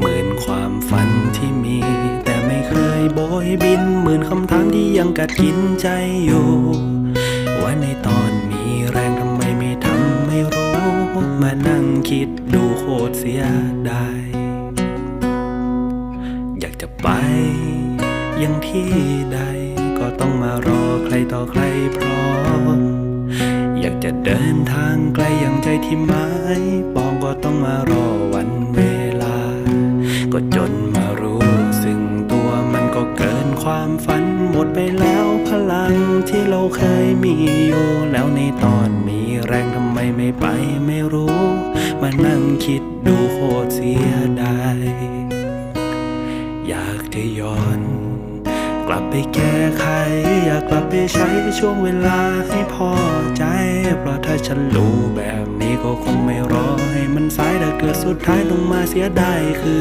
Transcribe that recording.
หมื่นความฝันที่มี แต่ไม่เคยโบยบินหมื่นคำถามที่ยังกัดกินใจอยู่ ว่าในตอนมีแรงทำไมไม่ทำไม่รู้ มานั่งคิดดูโคตรเสียดายอยากจะไป ยังที่ใด ก็ต้องมารอใครต่อใครพร้อม อยากจะเดินทางไกลอย่างใจที่หมายปองก็ต้องมารอ ก็จนมารู้ ซึ่งตัวมันก็เกินความฝันหมดไปแล้วพลังที่เราเคยมีอยู่แล้วในตอนมีแรงทำไมไม่ไปไม่รู้ มานั่งคิดดูโคตรเสียดายอยากจะย้อนกลับไปแก้ไข อยากกลับไปใช้ช่วงเวลาให้พอใจ เพราะถ้าฉันรู้แบบนี้ก็คงไม่รอให้มันสายแต่เกิดสุดท้ายต้องมาเสียดายคือ